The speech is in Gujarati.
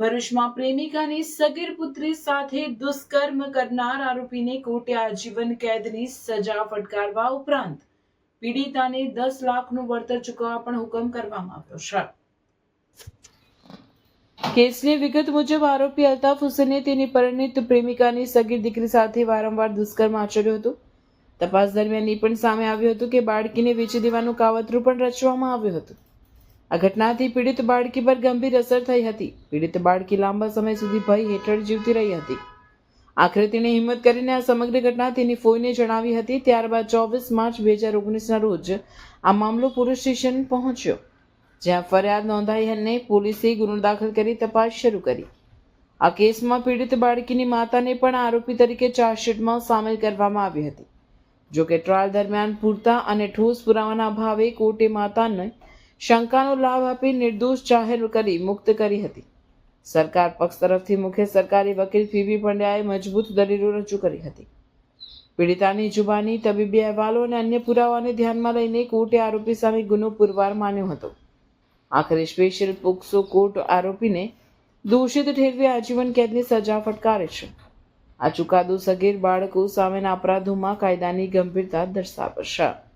ભરૂચમાં પ્રેમિકાની સગીર પુત્રી સાથે દુષ્કર્મ કરનાર આરોપીને કોર્ટે આજીવન કેદની સજા ફટકારવા ઉપરાંત પીડિતાને દસ લાખનું વળતર ચૂકવવા પણ હુકમ કરવામાં આવ્યો છે. કેસની વિગત મુજબ આરોપી અલ્તાફ હુસેને તેની પરિણીત પ્રેમિકાની સગીર દીકરી સાથે વારંવાર દુષ્કર્મ આચર્યું હતું. તપાસ દરમિયાન એ પણ સામે આવ્યું હતું કે બાળકીને વેચી દેવાનું કાવતરું પણ રચવામાં આવ્યું હતું. આ ઘટનાથી પીડિત બાળકી પર ગંભીર અસર થઈ હતી. પીડિત બાળકી લાંબા સમય સુધી ભય હેઠળ જીવતી રહી હતી. આખરે તેણે હિંમત કરીને આ સમગ્ર ઘટના તેની ફોઈને જણાવી હતી. ત્યારબાદ ચોવીસ માર્ચ બે હજાર ઓગણીસના રોજ આ મામલો પોલીસ સ્ટેશન પહોંચ્યો, જ્યાં ફરિયાદ નોંધાઈ અને પોલીસે ગુનો દાખલ કરી તપાસ શરૂ કરી. આ કેસમાં પીડિત બાળકીની માતાને પણ આરોપી તરીકે ચાર્જશીટમાં સામેલ કરવામાં આવી હતી. જો કે ટ્રાયલ દરમિયાન પૂરતા અને ઠોસ પુરાવાના અભાવે કોર્ટે માતાને શંકાનો લાભ આપી નિર્દોષ જાહેર કરી, મુક્ત કરી હતી. સરકાર પક્ષ તરફથી મુખ્ય સરકારી વકીલ ફીબી પંડ્યાએ મજબૂત દલીલો રજૂ કરી હતી. પીડિતાની જુબાની, તબીબી અહેવાલો અને અન્ય પુરાવાને ધ્યાનમાં લઈને કોર્ટે આરોપી સામે ગુનો પુરવાર માન્યો હતો. આખરે સ્પેશિયલ પોક્સો કોર્ટ આરોપીને દોષિત ઠેરવી આજીવન કેદની સજા ફટકારે છે. આ ચુકાદો સગીર બાળકો સામેના અપરાધોમાં કાયદાની ગંભીરતા દર્શાવે છે